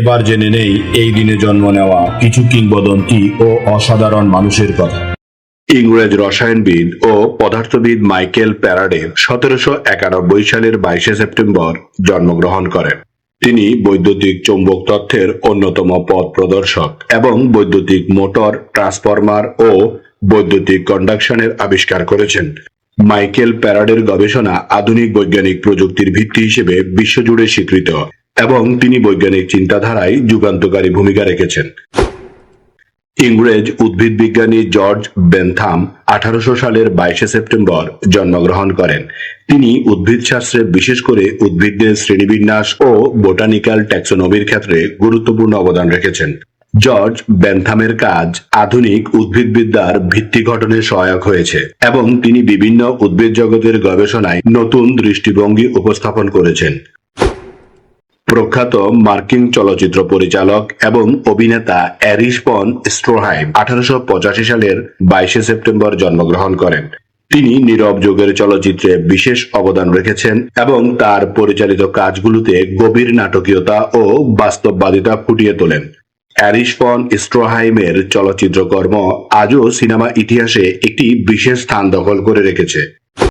এবার জেনে নেই এই দিনে জন্ম নেওয়া কিছু কিংবদন্তি ও অসাধারণ মানুষের কথা। ইংরেজ রসায়নবিদ ও পদার্থবিদ মাইকেল প্যারাডের সতেরোশো একানব্বই সালের বাইশে সেপ্টেম্বর জন্মগ্রহণ করেন। তিনি বৈদ্যুতিক চৌম্বক তথ্যের অন্যতম পথ প্রদর্শক এবং বৈদ্যুতিক মোটর, ট্রান্সফরমার ও বৈদ্যুতিক কন্ডাকশনের আবিষ্কার করেছেন। মাইকেল প্যারাডের গবেষণা আধুনিক বৈজ্ঞানিক প্রযুক্তির ভিত্তি হিসেবে বিশ্বজুড়ে স্বীকৃত। এবং তিনি বৈজ্ঞানিক চিন্তাধারায় যুগান্তকারী ভূমিকা রেখেছেন। ইংরেজ উদ্ভিদ বিজ্ঞানী জর্জ বেনথাম আঠারোশো সালের বাইশে সেপ্টেম্বর জন্মগ্রহণ করেন। তিনি উদ্ভিদশাস্ত্রে বিশেষ করে উদ্ভিদদের শ্রেণীবিন্যাস ও বোটানিক্যাল ট্যাক্সোনমির ক্ষেত্রে গুরুত্বপূর্ণ অবদান রেখেছেন। জর্জ বেনথামের কাজ আধুনিক উদ্ভিদবিদ্যার ভিত্তি গঠনে সহায়ক হয়েছে এবং তিনি বিভিন্ন উদ্ভিদ জগতের গবেষণায় নতুন দৃষ্টিভঙ্গি উপস্থাপন করেছেন। প্রখ্যাত মার্কিন চলচ্চিত্র পরিচালক এবং অভিনেতা অ্যারিস পন স্ট্রোহাইম আঠারোশো পঁচাশি সালের বাইশে সেপ্টেম্বর জন্মগ্রহণ করেন। তিনি নীরব যুগের চলচ্চিত্রে বিশেষ অবদান রেখেছেন এবং তার পরিচালিত কাজগুলোতে গভীর নাটকীয়তা ও বাস্তববাদিতা ফুটিয়ে তোলেন। অ্যারিস পন স্ট্রোহাইমের চলচ্চিত্রকর্ম আজও সিনেমা ইতিহাসে একটি বিশেষ স্থান দখল করে রেখেছে।